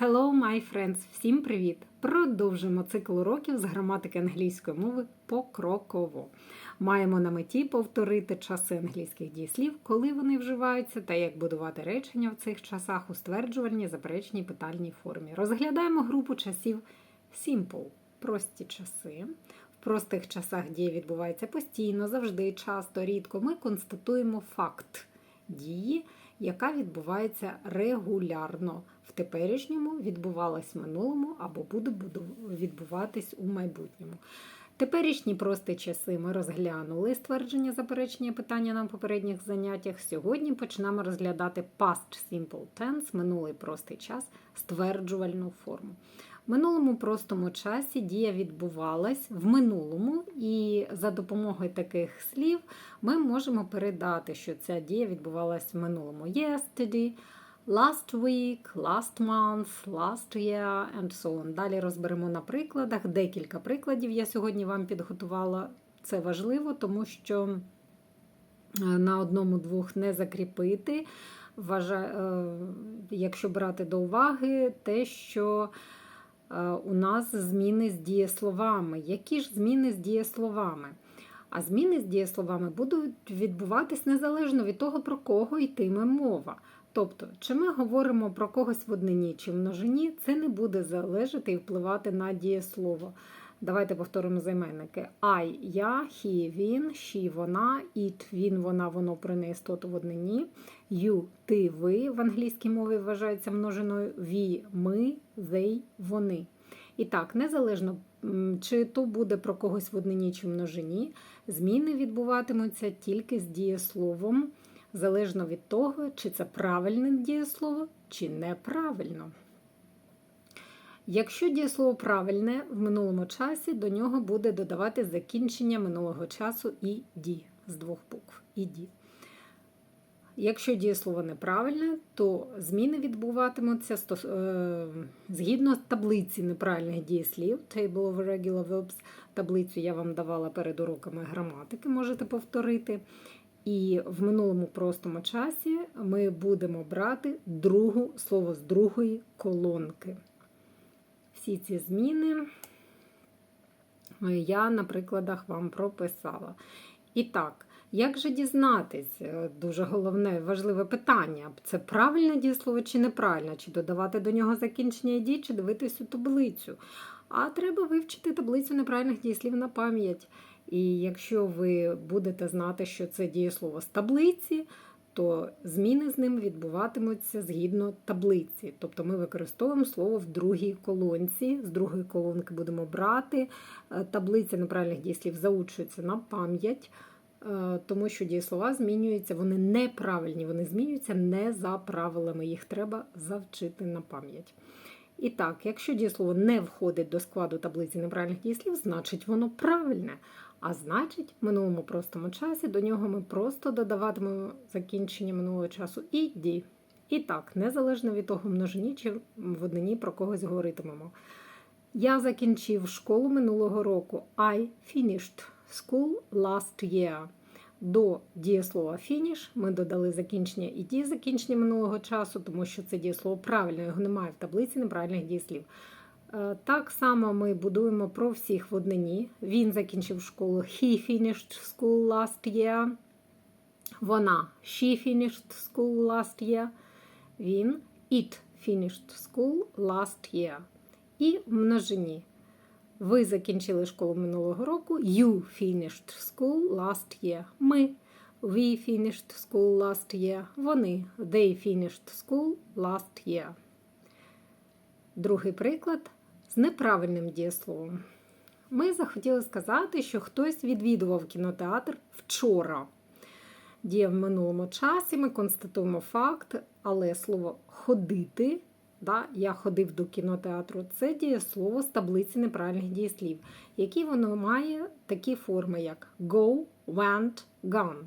Hello, my friends! Всім привіт! Продовжуємо цикл уроків з граматики англійської мови покроково. Маємо на меті повторити часи англійських дієслів, коли вони вживаються, та як будувати речення в цих часах у стверджувальній, заперечній питальній формі. Розглядаємо групу часів simple прості часи. В простих часах дія відбувається постійно, завжди, часто, рідко. Ми констатуємо факт дії, яка відбувається регулярно. В теперішньому відбувалась в минулому або буде відбуватись у майбутньому. Теперішні прості часи ми розглянули ствердження заперечення питання на попередніх заняттях. Сьогодні почнемо розглядати past simple tense, минулий простий час, стверджувальну форму. В минулому простому часі дія відбувалась в минулому, і за допомогою таких слів ми можемо передати, що ця дія відбувалась в минулому. Yesterday, last week, last month, last year and so on. Далі розберемо на прикладах. Декілька прикладів я сьогодні вам підготувала. Це важливо, тому що е, на одному-двох не закріпити. Вважаю, якщо брати до уваги те, що у нас зміни з дієсловами. Які ж зміни з дієсловами? А зміни з дієсловами будуть відбуватись незалежно від того, про кого йтиме мова. Тобто, чи ми говоримо про когось в однині чи в множині, це не буде залежати і впливати на дієслово. Давайте повторимо займенники. I, я, he, він, she, вона, it, він, вона, воно про неістоту в однині. You, ти, ви в англійській мові вважається множиною we, ми, they, вони. І так, незалежно, чи то буде про когось в однині чи в множині, зміни відбуватимуться тільки з дієсловом, залежно від того, чи це правильне дієслово, чи неправильно. Якщо дієслово правильне в минулому часі, до нього буде додавати закінчення минулого часу і ді з двох букв іді. Якщо дієслово неправильне, то зміни відбуватимуться е, згідно таблиці неправильних дієслів, Table of Irregular Verbs, таблицю я вам давала перед уроками граматики, можете повторити. І в минулому простому часі ми будемо брати другу слово з другої колонки всі ці зміни я на прикладах вам прописала. І так, як же дізнатись? Е, дуже головне, важливе питання: це правильне дієслово чи неправильне, чи додавати до нього закінчення дій, чи дивитись у таблицю. А треба вивчити таблицю неправильних дієслів на пам'ять. І якщо ви будете знати, що це дієслово з таблиці, то зміни з ним відбуватимуться згідно таблиці. Тобто ми використовуємо слово в другій колонці, з другої колонки будемо брати. Е, таблиця неправильних дієслів заучується на пам'ять, е, тому що дієслова змінюються, вони неправильні, вони змінюються не за правилами, їх треба завчити на пам'ять. І так, якщо дієслово не входить до складу таблиці неправильних дієслів, значить воно правильне. А значить, в минулому простому часі до нього ми просто додаватимемо закінчення минулого часу і ді. І так, незалежно від того, множині чи в однині про когось говоритимемо. Я закінчив школу минулого року. I finished school last year. До дієслова finish ми додали закінчення і ді закінчення минулого часу, тому що це дієслово правильно, його немає в таблиці неправильних дієслів. Е, так само ми будуємо про всіх в однині. Він закінчив школу. He finished school last year. Вона she finished school last year. Він it finished school last year. І в множині. Ви закінчили школу минулого року. You finished school last year. Ми. We finished school last year. Вони. They finished school last year. Другий приклад з неправильним дієсловом. Ми захотіли сказати, що хтось відвідував кінотеатр вчора. Діє в минулому часі, ми констатуємо факт, але слово ходити, да, я ходив до кінотеатру, це дієслово з таблиці неправильних дієслів, які воно має такі форми, як go, went, gone.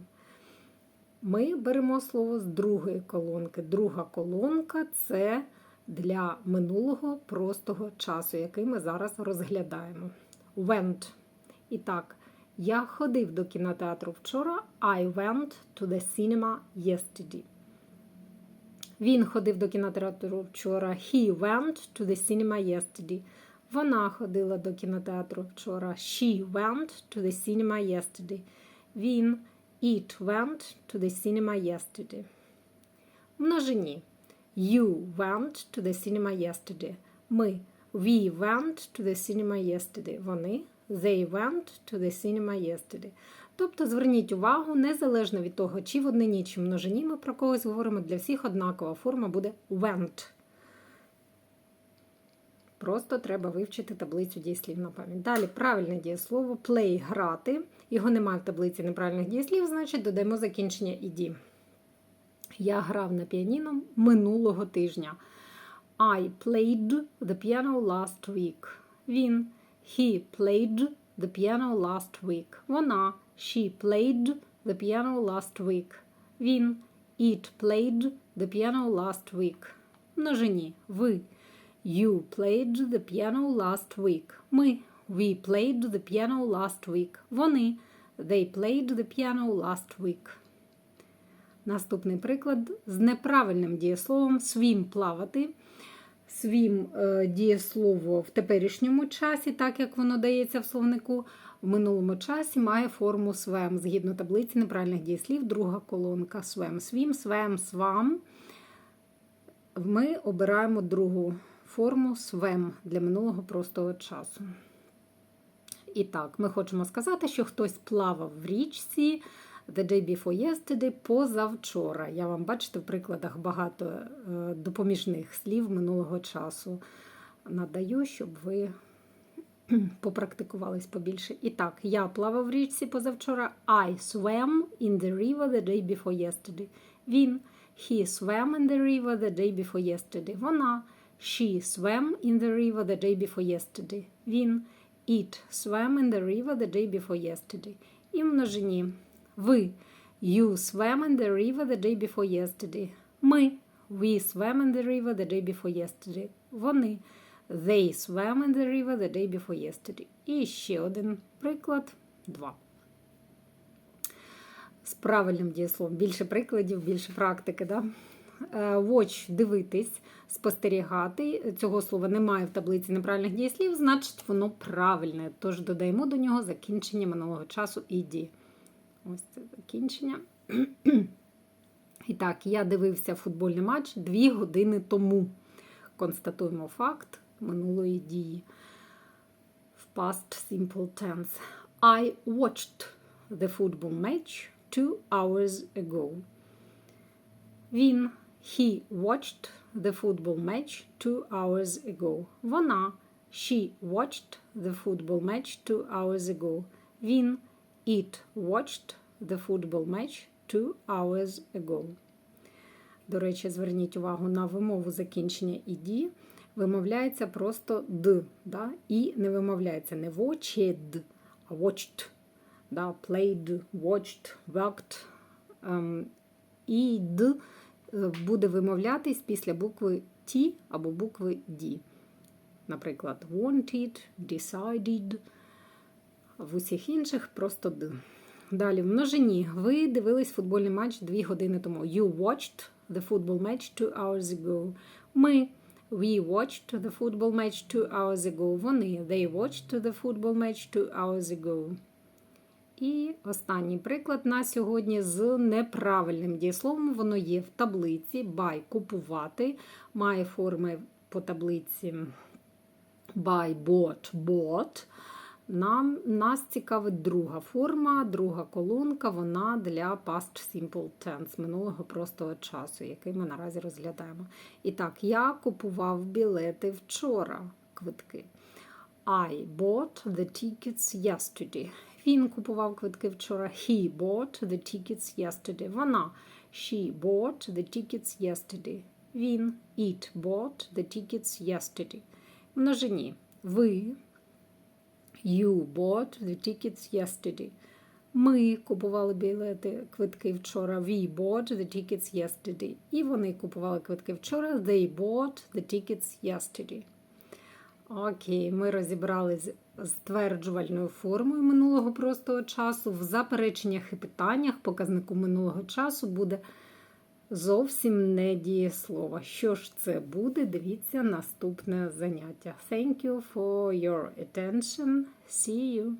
Ми беремо слово з другої колонки. Друга колонка це для минулого простого часу, який ми зараз розглядаємо. Went. І так, я ходив до кінотеатру вчора. I went to the cinema yesterday. Він ходив до кінотеатру вчора. He went to the cinema yesterday. Вона ходила до кінотеатру вчора. She went to the cinema yesterday. Він it went to the cinema yesterday. Множині. You went to the cinema yesterday. Ми. We went to the cinema yesterday. Вони. They went to the cinema yesterday. Тобто зверніть увагу, незалежно від того, чи в однині, чи множині ми про когось говоримо, для всіх однакова форма буде went. Просто треба вивчити таблицю дієслів на пам'ять. Далі правильне дієслово play грати. Його немає в таблиці неправильних дієслів, значить додаємо закінчення іді. Я грав на піаніно минулого тижня. I played the piano last week. Він. He played the piano last week. Вона. She played the piano last week. Він. It played the piano last week. Множині. Ви. You played the piano last week. Ми. We played the piano last week. Вони. They played the piano last week. Наступний приклад з неправильним дієсловом свім плавати. Свім е, дієслово в теперішньому часі, так як воно дається в словнику, в минулому часі має форму свем. Згідно таблиці неправильних дієслів, друга колонка свем. Свім, свем, свам. Ми обираємо другу форму свем для минулого простого часу. І так, ми хочемо сказати, що хтось плавав в річці the day before yesterday позавчора. Я вам бачите в прикладах багато е, допоміжних слів минулого часу надаю, щоб ви попрактикувались побільше. І так, я плавав в річці позавчора. I swam in the river the day before yesterday. Він. He swam in the river the day before yesterday. Вона. She swam in the river the day before yesterday. Він. It swam in the river the day before yesterday. І множині. Ви. You swam in the river the day before yesterday. Ми. We swam in the river the day before yesterday. Вони. They swam in the river the day before yesterday. І ще один приклад. Два. З правильним дієсловом. Більше прикладів, більше практики. Да? Е, Watch дивитись, спостерігати. Цього слова немає в таблиці неправильних дієслів, значить воно правильне. Тож додаємо до нього закінчення минулого часу іді. Ось це закінчення. І так, я дивився футбольний матч дві години тому. Констатуємо факт минулої дії. В past simple tense. I watched the football match two hours ago. Він. He watched the football match two hours ago. Вона. She watched the football match two hours ago. Він. It watched the football match two hours ago. До речі, зверніть увагу на вимову закінчення іді. Вимовляється просто д. Да? І не вимовляється не watched, а watched. Да? Played, watched, worked. Ем, і д буде вимовлятись після букви Т або букви D. Наприклад, wanted, decided. В усіх інших просто д. Далі в множині. Ви дивились футбольний матч 2 години тому. You watched the football match two hours ago. Ми. We watched the football match two hours ago. Вони. They watched the football match two hours ago. І останній приклад на сьогодні з неправильним дієсловом. Воно є в таблиці buy – купувати. Має форми по таблиці buy, bought, bought. Нам, Нас цікавить друга форма, друга колонка, вона для past simple tense, минулого простого часу, який ми наразі розглядаємо. І так, я купував білети вчора, квитки. I bought the tickets yesterday. Він купував квитки вчора. He bought the tickets yesterday. Вона. She bought the tickets yesterday. Він. It bought the tickets yesterday. Множині. Ви. You bought the tickets yesterday. Ми купували білети квитки вчора. We bought the tickets yesterday. І вони купували квитки вчора. They bought the tickets yesterday. Окей, ми розібрались з тверджувальною формою минулого простого часу. В запереченнях і питаннях показнику минулого часу буде зовсім не дієслово. Що ж це буде? Дивіться наступне заняття. Thank you for your attention. See you!